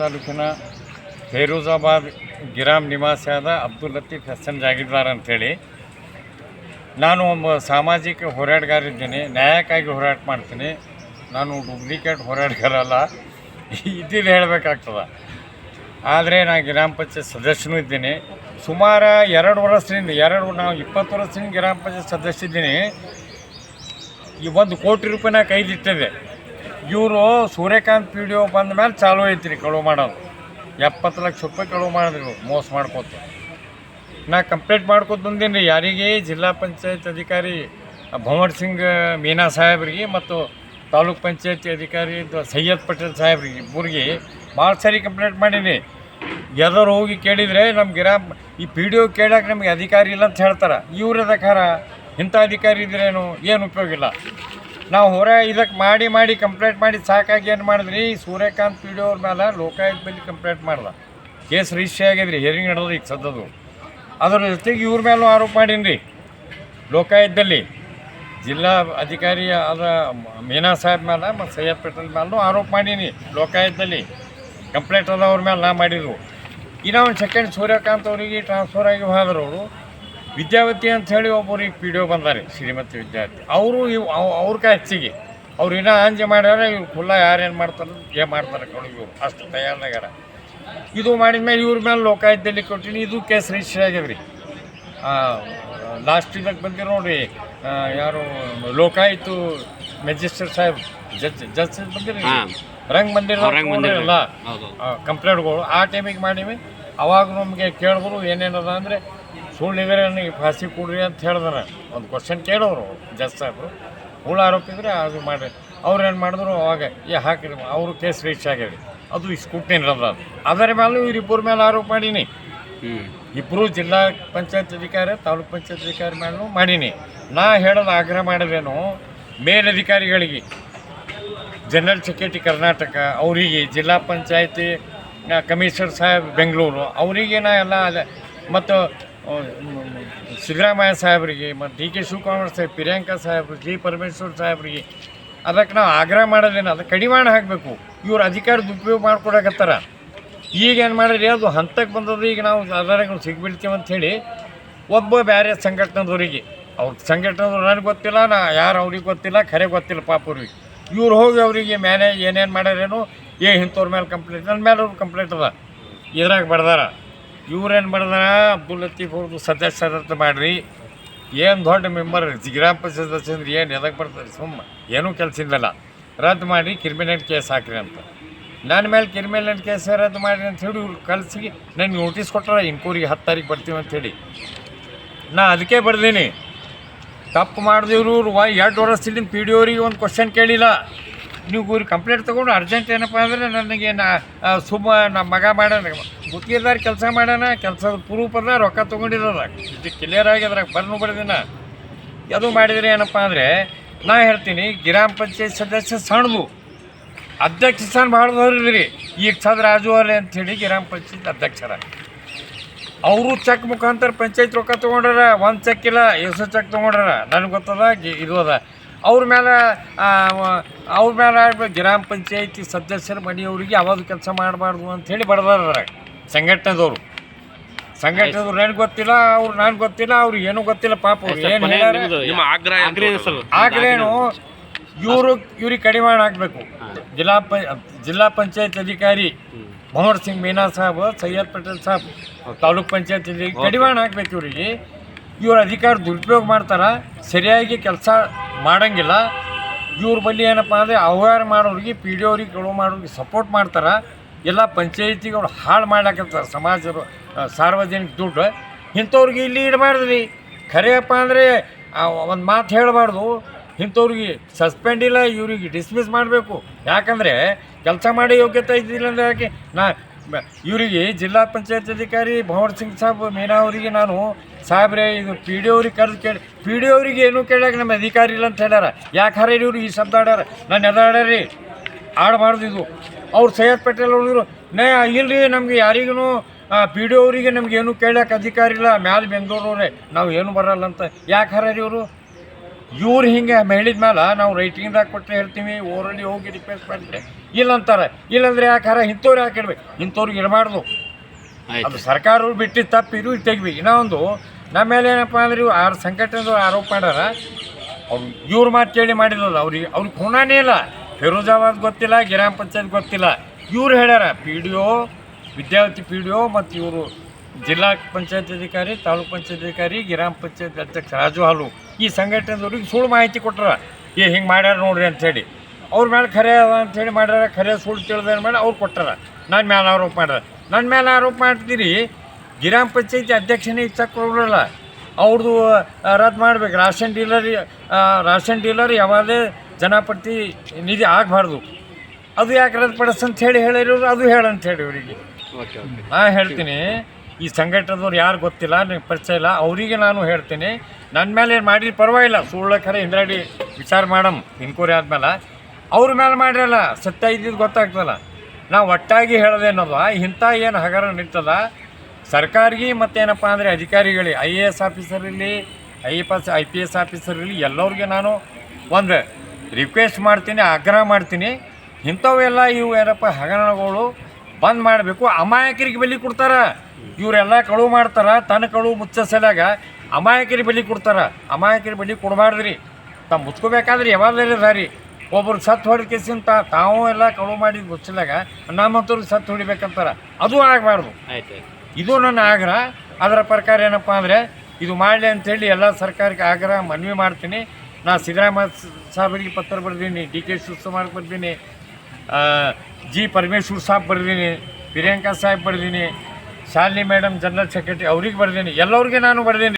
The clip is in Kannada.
ತಾಲೂಕಿನ ಫೈರೋಜಾಬಾದ್ ಗಿರಾಮ್ ನಿವಾಸಿಯಾದ ಅಬ್ದುಲ್ ಲತೀಫ್ ಹಸನ್ ಜಾಗೀರ್ದಾರ್ ಅಂಥೇಳಿ. ನಾನು ಒಬ್ಬ ಸಾಮಾಜಿಕ ಹೋರಾಟಗಾರ ಇದ್ದೀನಿ ನ್ಯಾಯಕ್ಕಾಗಿ ಹೋರಾಟ ಮಾಡ್ತೀನಿ. ನಾನು ಡೂಪ್ಲಿಕೇಟ್ ಹೋರಾಟಗಾರ ಅಲ್ಲ ಇದ್ದಿದ್ದು ಹೇಳಬೇಕಾಗ್ತದೆ. ಆದರೆ ನಾನು ಗ್ರಾಮ ಪಂಚಾಯತ್ ಸದಸ್ಯನೂ ಇದ್ದೀನಿ. ಸುಮಾರು ಎರಡು ವರ್ಷದಿಂದ, ಎರಡು ನಾವು ಇಪ್ಪತ್ತು ವರ್ಷದಿಂದ ಗ್ರಾಮ ಪಂಚಾಯತ್ ಸದಸ್ಯ ಇದ್ದೀನಿ. ಈ ಒಂದು ಕೋಟಿ ರೂಪಾಯಿನ ಕೈದಿಟ್ಟಿದೆ ಇವರು ಸೂರ್ಯಕಾಂತ್ ಪಿ ಡಿ ಒ ಬಂದ ಮೇಲೆ ಚಾಲೂ ಐತ್ರಿ ಕಳುವು ಮಾಡೋದು. ಎಪ್ಪತ್ತು ಲಕ್ಷ ರೂಪಾಯಿ ಕಳುವು ಮಾಡಿದ್ರು ಮೋಸ ಮಾಡ್ಕೋತ. ನಾ ಕಂಪ್ಲೇಂಟ್ ಮಾಡ್ಕೋತ ಬಂದೀನಿ ಯಾರಿಗೆ? ಜಿಲ್ಲಾ ಪಂಚಾಯತ್ ಅಧಿಕಾರಿ ಭಂವರ್ ಸಿಂಗ್, ಮೀನಾ ಸಾಹೇಬ್ರಿಗೆ ಮತ್ತು ತಾಲೂಕ್ ಪಂಚಾಯತ್ ಅಧಿಕಾರಿ ಸೈಯದ್ ಪಟೇಲ್ ಸಾಹೇಬ್ರಿಗೆ ಇಬ್ಬರಿಗೆ ಭಾಳ ಸರಿ ಕಂಪ್ಲೇಂಟ್ ಮಾಡೀನಿ. ಎದರು ಹೋಗಿ ಕೇಳಿದರೆ ನಮ್ಮ ಗಿರಾಮ್ ಈ ಪಿ ಡಿ ಒ ಕೇಳಕ್ಕೆ ನಮಗೆ ಅಧಿಕಾರಿ ಇಲ್ಲ ಅಂತ ಹೇಳ್ತಾರೆ. ಇವ್ರ ಅದಕ್ಕಾರ ಇಂಥ ಅಧಿಕಾರಿ ಇದ್ರೇನು? ಏನು ಉಪಯೋಗ ಇಲ್ಲ? ನಾವು ಹೊರ ಇದಕ್ಕೆ ಮಾಡಿ ಮಾಡಿ ಕಂಪ್ಲೇಂಟ್ ಮಾಡಿ ಸಾಕಾಗಿ ಏನು ಮಾಡಿದ್ರಿ? ಸೂರ್ಯಕಾಂತ್ ಪಿ ಡಿ ಅವ್ರ ಮೇಲೆ ಲೋಕಾಯುಕ್ತ ಬಲ್ಲಿ ಕಂಪ್ಲೇಂಟ್ ಮಾಡ್ದ. ಕೇಸ್ ರಿಜಿಸ್ಟ್ರಿ ಆಗಿದ್ರಿ ಹಿಯರಿಂಗ್ ನಡೆದ್ರಿ ಈಗ ಸದ್ದದು ಅದರ ಜೊತೆಗೆ ಇವ್ರ ಮೇಲೂ ಆರೋಪ ಮಾಡೀನಿ ರೀ ಲೋಕಾಯುಕ್ತದಲ್ಲಿ ಜಿಲ್ಲಾ ಅಧಿಕಾರಿ ಆದ ಮೀನಾ ಸಾಹೇಬ್ ಮೇಲೆ ಮತ್ತು ಸೈಯದ್ ಪೇಟಲ್ ಮೇಲೂ ಆರೋಪ ಮಾಡೀನಿ ಲೋಕಾಯುಕ್ತದಲ್ಲಿ. ಕಂಪ್ಲೇಂಟ್ ಅದ ಅವ್ರ ಮೇಲೆ ನಾ ಮಾಡಿದ್ರು ಇನ್ನೂ ಒಂದು ಸೆಕೆಂಡ್ ಸೂರ್ಯಕಾಂತ್ ಅವರಿಗೆ ಟ್ರಾನ್ಸ್ಫರ್ ಆಗಿ ಹೋದ್ರು ಅವರು. ವಿದ್ಯಾವತಿ ಅಂತ ಹೇಳಿ ಒಬ್ಬರಿಗೆ ಪಿ ಡಿ ಒ ಬಂದಾರೆ ಶ್ರೀಮತಿ ವಿದ್ಯಾರ್ಥಿ. ಅವರು ಇವು ಅವ್- ಅವ್ರ ಹೆಚ್ಚಿಗೆ ಅವ್ರು ಇನ್ನೂ ಅಂಜೆ ಮಾಡ್ಯಾರ ಇವ್ರು ಫುಲ್ಲ ಯಾರೇನು ಮಾಡ್ತಾರೆ ಏನು ಮಾಡ್ತಾರೆ ಕೊಡು ಇವ್ರು. ಅಷ್ಟು ತಯಾರಾಗ್ಯಾರ ಇದು ಮಾಡಿದ ಮೇಲೆ ಇವ್ರ ಮೇಲೆ ಲೋಕಾಯುಕ್ತದಲ್ಲಿ ಕೊಟ್ಟಿನಿ ಇದು ಕೇಸ್ ರಿಜಿಸ್ಟರ್ ಆಗ್ಯಾವ್ರಿ. ರೀ ಲಾಸ್ಟ್ ಇದಕ್ಕೆ ಬಂದಿರೋ ನೋಡ್ರಿ ಯಾರು ಲೋಕಾಯಿತು ಮೆಜಿಸ್ಟ್ರೇಟ್ ಸಾಹೇಬ್ ಜಡ್ಜ್ ಜಡ್ಜ್ ಬಂದಿರಿ? ರಂಗ್ ಬಂದಿರೋ ರಂಗ್ ಬಂದಿರಲ್ಲ ಕಂಪ್ಲೇಂಟ್ಗಳು ಆ ಟೈಮಿಗೆ ಮಾಡೀವಿ. ಅವಾಗ ನಮಗೆ ಕೇಳಿದ್ರು ಏನೇನದ ಅಂದರೆ ಸುಳ್ಳಿದ್ರೆ ನನಗೆ ಫಾಸಿ ಕೊಡ್ರಿ ಅಂತ ಹೇಳಿದ್ರೆ. ಒಂದು ಕ್ವಶನ್ ಕೇಳೋರು ಜಸ್ ಸಾಹೇಬರು. ಸುಳ್ಳು ಆರೋಪಿದ್ರೆ ಅದು ಮಾಡಿ, ಅವ್ರು ಏನು ಮಾಡಿದ್ರು, ಅವಾಗ ಏ, ಹಾಕಿರಿ, ಅವರು ಕೇಸ್ ರೀಚ್ ಆಗ್ಯಾರಿ. ಅದು ಸ್ಕೂಟಿನ ಅದು ಅದರ ಮೇಲೂ ಇಬ್ಬರ ಮೇಲೆ ಆರೋಪ ಮಾಡೀನಿ. ಇಬ್ಬರು ಜಿಲ್ಲಾ ಪಂಚಾಯತ್ ಅಧಿಕಾರಿ, ತಾಲೂಕ್ ಪಂಚಾಯತ್ ಅಧಿಕಾರಿ ಮೇಲೂ ಮಾಡೀನಿ. ನಾ ಹೇಳೋದು ಆಗ್ರಹ ಮಾಡಿದೇನು ಮೇಲಧಿಕಾರಿಗಳಿಗೆ ಜನರಲ್ ಸೆಕ್ರೆಟರಿ ಕರ್ನಾಟಕ, ಅವರಿಗೆ ಜಿಲ್ಲಾ ಪಂಚಾಯತಿ ಕಮಿಷನರ್ ಸಾಹೇಬ್ ಬೆಂಗಳೂರು, ಅವರಿಗೆ ನಾ ಎಲ್ಲ ಅದೇ ಮತ್ತು ಸಿದ್ದರಾಮಯ್ಯ ಸಾಹೇಬರಿಗೆ, ಮತ್ತು ಡಿ ಕೆ ಶಿವಕುಮಾರ್ ಸಾಹೇಬ್, ಪ್ರಿಯಾಂಕಾ ಸಾಹೇಬ್ರು, ಜಿ ಪರಮೇಶ್ವರ್ ಸಾಹೇಬ್ರಿಗೆ, ಅದಕ್ಕೆ ನಾವು ಆಗ್ರಹ ಮಾಡೋದೇನು ಅದು ಕಡಿವಾಣ ಹಾಕಬೇಕು. ಇವ್ರು ಅಧಿಕಾರ ದುರುಪಯೋಗ ಮಾಡ್ಕೊಡಕತ್ತಾರ. ಈಗ ಏನು ಮಾಡಿದ್ರಿ, ಅದು ಹಂತಕ್ಕೆ ಬಂದದ್ದು, ಈಗ ನಾವು ಆಧಾರಗಳು ಸಿಗ್ಬಿಡ್ತೀವಿ ಅಂಥೇಳಿ ಒಬ್ಬ ಬೇರೆ ಸಂಘಟನೆದವರಿಗೆ, ಅವ್ರ ಸಂಘಟನೆದವ್ರು ನನಗೆ ಗೊತ್ತಿಲ್ಲ, ನಾ ಯಾರು ಅವ್ರಿಗೆ ಗೊತ್ತಿಲ್ಲ, ಖರೆ ಗೊತ್ತಿಲ್ಲ ಪಾಪ ಅವ್ರಿಗೆ. ಇವ್ರು ಹೋಗಿ ಅವರಿಗೆ ಮ್ಯಾನೇಜ್ ಏನೇನು ಮಾಡ್ಯಾರೇನು, ಏ ಇಂಥವ್ರ ಮೇಲೆ ಕಂಪ್ಲೇಂಟ್ ನನ್ನ ಮೇಲೆ ಅವ್ರು ಕಂಪ್ಲೇಂಟ್ ಅದ. ಇದ್ರಾಗ ಬಡ್ದಾರ. ಇವ್ರೇನು ಮಾಡಿದ್ರ? ಅಬ್ದುಲ್ ಲತೀಫ್ ಅವ್ರದ್ದು ಸದಸ್ಯರತ್ತ ಮಾಡ್ರಿ. ಏನು ದೊಡ್ಡ ಮೆಂಬರ್ ಗ್ರಾಮ ಪಂಚಾಯತ್ ಸದಸ್ಯ ಅಂದ್ರೆ ಏನು ಎದಕ್ಕೆ ಬರ್ತಾರೆ? ಸುಮ್ಮ. ಏನೂ ಕೆಲಸ ಇಲ್ಲ ರದ್ದು ಮಾಡಿ ಕ್ರಿಮಿನಲ್ ಕೇಸ್ ಹಾಕ್ರಿ ಅಂತ. ನನ್ನ ಮೇಲೆ ಕ್ರಿಮಿನಲ್ ಕೇಸ್ ರದ್ದು ಮಾಡಿ ಅಂತ ಹೇಳಿ ಇವ್ರು ಕಲಸಿ ನನಗೆ ನೋಟಿಸ್ ಕೊಟ್ಟರೆ ಇನ್ಕೂರಿಗೆ ಹತ್ತು ತಾರೀಕು ಬರ್ತೀವಿ ಅಂಥೇಳಿ ನಾ ಅದಕ್ಕೆ ಬರ್ದೀನಿ. ತಪ್ಪು ಮಾಡಿದವ್ರು ಎರಡು ವರ್ಷದಿಂದ ಪಿ ಡಿ ಒಂದು ಕ್ವಶನ್ ಕೇಳಿಲ್ಲ. ನೀವು ಇವ್ರು ಕಂಪ್ಲೇಂಟ್ ತೊಗೊಂಡು ಅರ್ಜೆಂಟ್ ಏನಪ್ಪ ಅಂದರೆ ನನಗೆ ನಾ ಸುಮ್ಮ ನಮ್ಮ ಮಗ ಮಾಡೋಣ. ಗುತ್ತಿಗೆದಾರ ಕೆಲಸ ಮಾಡೋಣ, ಕೆಲಸದ ಪ್ರೂಫ್ ಅದ ರೊಕ್ಕ ತೊಗೊಂಡಿರೋದ. ಇದು ಕ್ಲಿಯರ್ ಆಗ್ಯದ್ರಾಗ ಬರ್ನು ಬರ್ದಿನ ಅದು ಮಾಡಿದರೆ ಏನಪ್ಪ ಅಂದರೆ, ನಾ ಹೇಳ್ತೀನಿ, ಗ್ರಾಮ ಪಂಚಾಯತ್ ಸದಸ್ಯ ಸಣ್ಣದು ಅಧ್ಯಕ್ಷ ಸ್ಥಾನ ಭಾಳ ರೀ ಈಗ ಸದ್ ರಾಜು ಅಲ್ಲಿ ಅಂಥೇಳಿ ಗ್ರಾಮ ಪಂಚಾಯತ್ ಅಧ್ಯಕ್ಷರ. ಅವರು ಚೆಕ್ ಮುಖಾಂತರ ಪಂಚಾಯತ್ ರೊಕ್ಕ ತೊಗೊಂಡಾರ, ಒಂದು ಚೆಕ್ ಇಲ್ಲ ಎಷ್ಟು ಚೆಕ್ ತೊಗೊಂಡಾರ. ನನಗೆ ಗೊತ್ತದ ಇದು ಅದ. ಅವ್ರ ಮೇಲೆ ಅವ್ರ ಮೇಲೆ ಆಗ್ಬೇಕು ಗ್ರಾಮ ಪಂಚಾಯತಿ ಸದಸ್ಯರ ಮನೆಯವರಿಗೆ ಯಾವುದು ಕೆಲಸ ಮಾಡಬಾರ್ದು ಅಂಥೇಳಿ ಬಡದಾರ ಸಂಘಟನೆದವರು. ಸಂಘಟನೆದವ್ರು ನನಗೆ ಗೊತ್ತಿಲ್ಲ ಅವ್ರು ನನಗೆ ಗೊತ್ತಿಲ್ಲ ಅವ್ರಿಗೆ ಏನೂ ಗೊತ್ತಿಲ್ಲ ಪಾಪ ಅವ್ರು ಏನು ಆಗ್ಲೇನು ಇವರು ಇವ್ರಿಗೆ ಕಡಿವಾಣ ಹಾಕಬೇಕು. ಜಿಲ್ಲಾ ಪ ಜಿಲ್ಲಾ ಪಂಚಾಯತ್ ಅಧಿಕಾರಿ ಮೊಹಮ್ಮದ್ ಸಿಂಗ್ ಮೀನಾ ಸಾಹಬ್ ಸೈಯದ್ ಪಟೇಲ್ ಸಾಹಬ್ ತಾಲೂಕ್ ಪಂಚಾಯತ್ ಕಡಿವಾಣ ಹಾಕ್ಬೇಕು ಇವರಿಗೆ. ಇವ್ರ ಅಧಿಕಾರ ದುರುಪಯೋಗ ಮಾಡ್ತಾರೆ, ಸರಿಯಾಗಿ ಕೆಲಸ ಮಾಡಂಗಿಲ್ಲ. ಇವ್ರ ಬಳಿ ಏನಪ್ಪ ಅಂದರೆ ಅವಹಾರ ಮಾಡೋರಿಗೆ, ಪಿ ಡಿ ಅವ್ರಿಗೆ ಕಳುವು ಮಾಡೋರಿಗೆ ಸಪೋರ್ಟ್ ಮಾಡ್ತಾರೆ. ಎಲ್ಲ ಪಂಚಾಯತಿಗೆ ಅವ್ರು ಹಾಳು ಮಾಡ್ಲಾಕತ್ತಾರೆ ಸಮಾಜದ ಸಾರ್ವಜನಿಕ ದುಡ್ಡು. ಇಂಥವ್ರಿಗೆ ಇಲ್ಲಿ ಇಡಬಾರ್ದ್ರಿ. ಖರೆಯಪ್ಪ ಅಂದರೆ ಒಂದು ಮಾತು ಹೇಳಬಾರ್ದು. ಇಂಥವ್ರಿಗೆ ಸಸ್ಪೆಂಡ್ ಇಲ್ಲ, ಇವ್ರಿಗೆ ಡಿಸ್ಮಿಸ್ ಮಾಡಬೇಕು. ಯಾಕಂದರೆ, ಕೆಲಸ ಮಾಡೋ ಯೋಗ್ಯತೆ ಇದ್ದಿಲ್ಲ ಅಂದರೆ ಯಾಕೆ? ನಾ ಇವರಿಗೆ ಜಿಲ್ಲಾ ಪಂಚಾಯತ್ ಅಧಿಕಾರಿ ಭಂವರ್ ಸಿಂಗ್ ಸಾಬ್ ಮೀನಾ ಅವರಿಗೆ ನಾನು ಸಾಹೇಬ್ರೆ ಇದು ಪಿ ಡಿ ಅವ್ರಿಗೆ ಕರೆದು ಕೇಳಿ, ಪಿ ಡಿ ಅವ್ರಿಗೆ ಏನೂ ಕೇಳಾಗ ನಮ್ಮ ಅಧಿಕಾರಿ ಇಲ್ಲ ಅಂತ ಹೇಳ್ಯಾರ. ಯಾಕೆ ಹರ ಇವ್ರು ಈ ಶಬ್ದ ಆಡ್ಯಾರ? ನಾನು ಎದಾಡ್ಯಾರೀ ಆಡಬಾರ್ದು ಇದು. ಅವ್ರು ಸೈಯದ್ ಪಟೇಲ್ ಅವರು ನೇ, ಇಲ್ರಿ, ನಮಗೆ ಯಾರಿಗೂ ಪಿ ಡಿ ಅವರಿಗೆ ನಮ್ಗೆ ಏನೂ ಕೇಳಕ್ಕೆ ಅಧಿಕಾರ ಇಲ್ಲ. ಮ್ಯಾಲೆ ಬೆಂಗಳೂರವ್ರೆ ನಾವು ಏನು ಬರಲ್ಲ ಅಂತ. ಯಾಕೆ ಹರ ಇವರು? ಇವ್ರು ಹಿಂಗೆ ಹೇಳಿದ ಮೇಲೆ ನಾವು ರೈಟಿಂಗ್ದಾಗ ಕೊಟ್ಟರೆ ಹೇಳ್ತೀವಿ ಓರಲ್ಲಿ ಹೋಗಿ ರಿಕ್ವೆಸ್ಟ್ ಮಾಡಿದ್ರೆ ಇಲ್ಲ ಅಂತಾರೆ ಇಲ್ಲಂದ್ರೆ ಯಾಕಾರ ಇಂಥವ್ರು ಯಾಕೆ ಇಡ್ಬೇಕು? ಇಂಥವ್ರಿಗೆ ಇರಬಾರ್ದು ಅದು ಸರ್ಕಾರವ್ರು ಬಿಟ್ಟಿದ್ದು ತಪ್ಪು ಇದು ತೆಗ್ವಿ ಇನ್ನೊಂದು ನಮ್ಮ ಮೇಲೆ ಏನಪ್ಪ ಅಂದ್ರೆ ಇವು ಆರು ಸಂಘಟನೆದವ್ರು ಆರೋಪ ಮಾಡ್ಯಾರ. ಅವ್ರು ಇವ್ರ ಮಾತು ಕೇಳಿ ಮಾಡಿದ್ರಲ್ಲ ಅವ್ರಿಗೆ ಅವ್ರಿಗೆ ಖುಣಾನೇ ಇಲ್ಲ. ಫಿರೋಜಾಬಾದ್ ಗೊತ್ತಿಲ್ಲ ಗ್ರಾಮ ಪಂಚಾಯತ್ ಗೊತ್ತಿಲ್ಲ. ಇವ್ರು ಹೇಳ್ಯಾರ P D O Vidyavathi P D O ಮತ್ತು ಇವರು ಜಿಲ್ಲಾ ಪಂಚಾಯತ್ ಅಧಿಕಾರಿ ತಾಲೂಕ್ ಪಂಚಾಯತ್ ಅಧಿಕಾರಿ ಗ್ರಾಮ ಪಂಚಾಯತ್ ಅಧ್ಯಕ್ಷ ರಾಜು ಹಾಲು. ಈ ಸಂಘಟನೆದವ್ರಿಗೆ ಸುಳ್ಳು ಮಾಹಿತಿ ಕೊಟ್ರ ಏ ಹಿಂಗೆ ಮಾಡ್ಯಾರ ನೋಡ್ರಿ ಅಂಥೇಳಿ ಅವ್ರ ಮೇಲೆ ಖರೆ ಅದ ಅಂಥೇಳಿ ಮಾಡ್ಯಾರ ಖರೆ ಸುಳ್ಳು ತಿಳಿದ ಮೇಲೆ ಅವ್ರು ಕೊಟ್ಟಾರ. ನನ್ನ ಮೇಲೆ ಆರೋಪ ಮಾಡ್ಯಾರ. ನನ್ನ ಮೇಲೆ ಆರೋಪ ಮಾಡ್ತೀರಿ? ಗ್ರಾಮ ಪಂಚಾಯತಿ ಅಧ್ಯಕ್ಷನೇ ಇಚ್ಛಕ್ಕೆ ಕೊಡಲ್ಲ ಅವ್ರದ್ದು ರದ್ದು ಮಾಡ್ಬೇಕು. ರಾಷನ್ ಡೀಲರ್ ರಾಷನ್ ಡೀಲರ್ ಯಾವುದೇ ಜನಪ್ರತಿ ನಿಧಿ ಆಗಬಾರ್ದು. ಅದು ಯಾಕೆ ರದ್ದುಪಡಿಸ್ ಅಂತ ಹೇಳಿ ಹೇಳಿರೋರು ಅದು ಹೇಳಂತ ಹೇಳಿ ಅವರಿಗೆ. Okay okay. ನಾ ಹೇಳ್ತೀನಿ ಈ ಸಂಘಟನೆದವ್ರು ಯಾರು ಗೊತ್ತಿಲ್ಲ ನನಗೆ ಪರಿಚಯ ಇಲ್ಲ ಅವರಿಗೆ ನಾನು ಹೇಳ್ತೀನಿ. ನನ್ನ ಮೇಲೆ ಏನು ಮಾಡಿದ್ರು? ಪರವಾಗಿಲ್ಲ. ಸುಳ್ಳ ಖರೆ ಹಿಂದ್ರಾಡಿ ವಿಚಾರ ಮಾಡಮ್. ಇನ್ಕ್ವೈರಿ ಆದ್ಮೇಲೆ. ಅವ್ರ ಮೇಲೆ ಮಾಡಿರಲ್ಲ. ಸತ್ಯ ಇದ್ದಿದ್ದು ಗೊತ್ತಾಗ್ತಲ್ಲ ನಾವು ಒಟ್ಟಾಗಿ ಹೇಳೋದೇ ಅನ್ನೋದು ಇಂಥ ಏನು ಹಗರ ನಿಂತದ ಸರ್ಕಾರಿಗೆ ಮತ್ತೇನಪ್ಪ ಅಂದರೆ ಅಧಿಕಾರಿಗಳಿಗೆ, ಐ ಎ ಎಸ್ ಆಫೀಸರ್ ಇರಲಿ, I A S, I P S officer ಇರಲಿ, ಎಲ್ಲರಿಗೆ ನಾನು ಒಂದು ರಿಕ್ವೆಸ್ಟ್ ಮಾಡ್ತೀನಿ, ಆಗ್ರಹ ಮಾಡ್ತೀನಿ. ಇಂಥವೆಲ್ಲ ಇವು ಏನಪ್ಪ ಹಗರಣಗಳು? ಬಂದ್ ಮಾಡಬೇಕು. ಅಮಾಯಕರಿಗೆ ಬೆಲೆ ಕೊಡ್ತಾರೆ. ಇವರೆಲ್ಲ ಕಳುವು ಮಾಡ್ತಾರೆ. ತನ್ನ ಕಳುವು ಮುಚ್ಚ ಅಮಾಯಕರಿಗೆ ಬಲಿ ಕೊಡ್ತಾರೆ. ಅಮಾಯಕರಿ ಬಲಿ ಕೊಡಬಾರ್ದ್ರಿ. ತಮ್ಮ ಮುಚ್ಕೋಬೇಕಾದ್ರೆ ಯಾವಾಗಲೇ ದಾರಿ. ಒಬ್ಬರು ಸತ್ತು ಹೊಡಿಕೆಸಿಂತ ತಾವು ಎಲ್ಲ ಕಳು ಮಾಡಿದ ನಮ್ಮ ನಮ್ಮಂತವ್ರಿಗೆ ಸತ್ತು ಹೊಡಿಬೇಕಂತಾರೆ. ಅದು ಆಗಬಾರ್ದು. ಆಯ್ತು ಇದು ನನ್ನ ಆಗ್ರಹ. ಅದರ ಪ್ರಕಾರ ಏನಪ್ಪ ಅಂದರೆ ಇದು ಮಾಡಲಿ ಅಂಥೇಳಿ ಎಲ್ಲ ಸರ್ಕಾರಕ್ಕೆ ಆಗ್ರಹ ಮನವಿ ಮಾಡ್ತೀನಿ. ನಾ ಸಿದ್ದರಾಮಯ್ಯ ಸಾಹೇಬರಿಗೆ ಪತ್ರ ಬರೆದೀನಿ ಡಿ ಕೆ ಶಿವಕುಮಾರ್ ಬರ್ದೀನಿ ಜಿ ಪರಮೇಶ್ವರ್ ಸಾಬ್ ಬರ್ದೀನಿ ಪ್ರಿಯಾಂಕಾ ಸಾಹೇಬ್ ಬರ್ದೀನಿ ಶಾಲಿನಿ ಮೇಡಮ್ ಜನರಲ್ ಸೆಕ್ರೆಟರಿ ಅವ್ರಿಗೆ ಬರ್ದೀನಿ. ಎಲ್ಲರಿಗೆ ನಾನು ಬರ್ದೀನಿ.